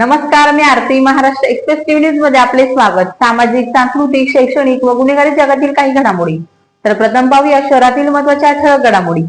नमस्कार मी Aarti Maharashtra express TV न्यूजमध्ये आपले स्वागत. सामाजिक सांस्कृतिक शैक्षणिक व गुन्हेगारी जगातील काही घडामोडी. तर प्रथम पाहूया शहरातील महत्त्वाच्या ठळक घडामोडी.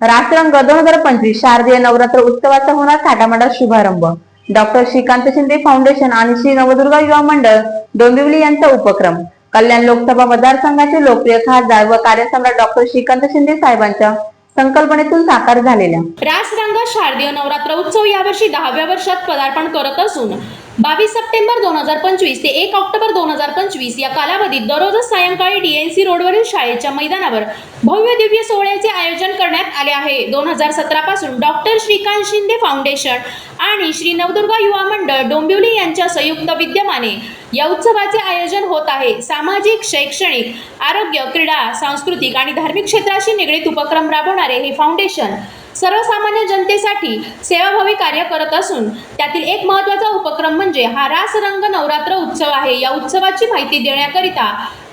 राष्ट्रंग दोन हजार पंचवीस शारदीय नवरात्र उत्सवाचा होणार थाटामाटा शुभारंभ. डॉक्टर श्रीकांत शिंदे फाउंडेशन आणि श्री नवदुर्गा युवा मंडळ डोंबिवली यांचा उपक्रम. कल्याण लोकसभा मतदारसंघाचे लोकप्रिय खासदार व कार्यसम्राट डॉक्टर श्रीकांत शिंदे साहेबांच्या संकल्पनेतून साकार झालेल्या. रासरंग शारदीय नवरात्र उत्सव यावर्षी दहाव्या वर्षात पदार्पण करत असून बावीस सप्टेंबर दोन हजार पंचवीस ते एक ऑक्टोबर दोन हजार पंचवीस या कालावधीत दररोजच सायंकाळी डीएनसी रोडवरील शाळेच्या मैदानावर भव्य दिव्य सोहळ्याचे आयोजन करण्यात आले आहे. दोन हजार सतरा पासून डॉक्टर श्रीकांत शिंदे फाउंडेशन आणि श्री नवदुर्गा युवा मंडळ डोंबिवली यांच्या संयुक्त विद्यमाने या उत्सवाचे आयोजन होत आहे. सामाजिक शैक्षणिक आरोग्य क्रीडा सांस्कृतिक आणि धार्मिक क्षेत्राशी निगडीत उपक्रम राबवणारे हे फाउंडेशन सर्वसामान्य जनतेसाठी सेवाभावी कार्य करत असून त्यातील एक महत्त्वाचा उपक्रम म्हणजे हा रासरंग नवरात्र उत्सव आहे. या उत्सवाची माहिती देण्याकरिता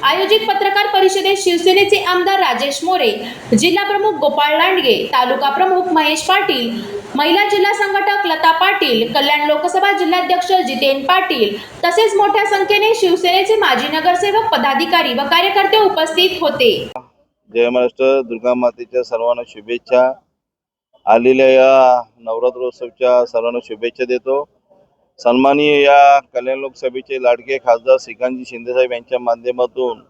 आयोजित पत्रकार परिषदेत शिवसेनेचे आमदार राजेश मोरे जिल्हा प्रमुख गोपाळ लांडगे तालुका प्रमुख महेश पाटील महिला जिल्हा संघटक लता पाटील कल्याण लोकसभा जिल्हाध्यक्ष जितेन पाटील तसेच मोठ्या संख्येने शिवसेनेचे माजी नगरसेवक पदाधिकारी व कार्यकर्ते उपस्थित होते. जय महाराष्ट्र दुर्गा मातेच्या सर्वांना शुभेच्छा. आलेल्या या नवरात्रोत्सवच्या सर्वांना शुभेच्छा देतो. सन्माननीय या कल्याण लोकसभेचे लाडके खासदार श्रीकांतजी शिंदेसाहेब यांच्या माध्यमातून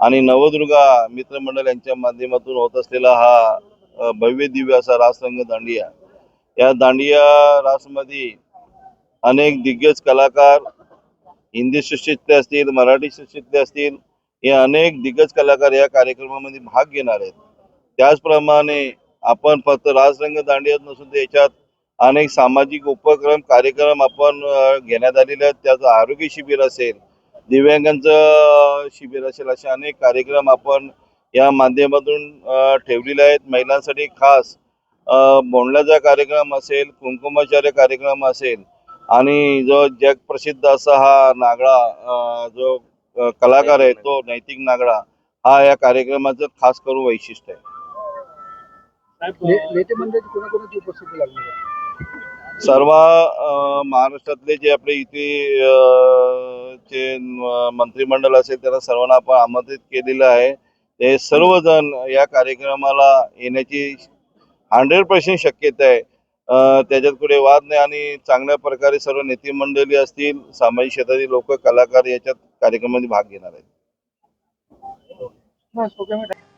आणि नवदुर्गा मित्रमंडळ यांच्या माध्यमातून होत असलेला हा भव्य दिव्य असा रासरंग दांडिया. या दांडिया रासमध्ये अनेक दिग्गज कलाकार हिंदी सृष्टीतले असतील मराठी सृष्टीतले असतील हे अनेक दिग्गज कलाकार या कार्यक्रमामध्ये भाग घेणार आहेत. त्याचप्रमाणे आपण फक्त राजरंग दांडियात नसून तर याच्यात अनेक सामाजिक उपक्रम कार्यक्रम आपण घेण्यात आलेले आहेत. त्याचं आरोग्य शिबिर असेल दिव्यांगांचं शिबिर असेल असे अनेक कार्यक्रम आपण या माध्यमातून ठेवलेले आहेत. महिलांसाठी खास बोंडल्याचा कार्यक्रम असेल कुंकुमाचार्य कार्यक्रम असेल आणि जो जगप्रसिद्ध असा हा नागडा जो कलाकार आहे तो नैतिक नागडा हा या कार्यक्रमाचं खास करून वैशिष्ट्य आहे. नेते मंडळाची कोणाकोणाची उपस्थिती लागणार आहे? सर्व महाराष्ट्रातले जे आपले इथे न- मंत्रिमंडळ असेल त्यांना सर्वांना आपण आमंत्रित केलेलं आहे. ते सर्वजण या कार्यक्रमाला येण्याची हंड्रेड पर्सेंट शक्यता आहे. त्याच्यात कुठे वाद नाही आणि चांगल्या प्रकारे सर्व नेते मंडळी असतील सामाजिक क्षेत्रातील लोक कलाकार याच्यात कार्यक्रमामध्ये भाग घेणार आहेत.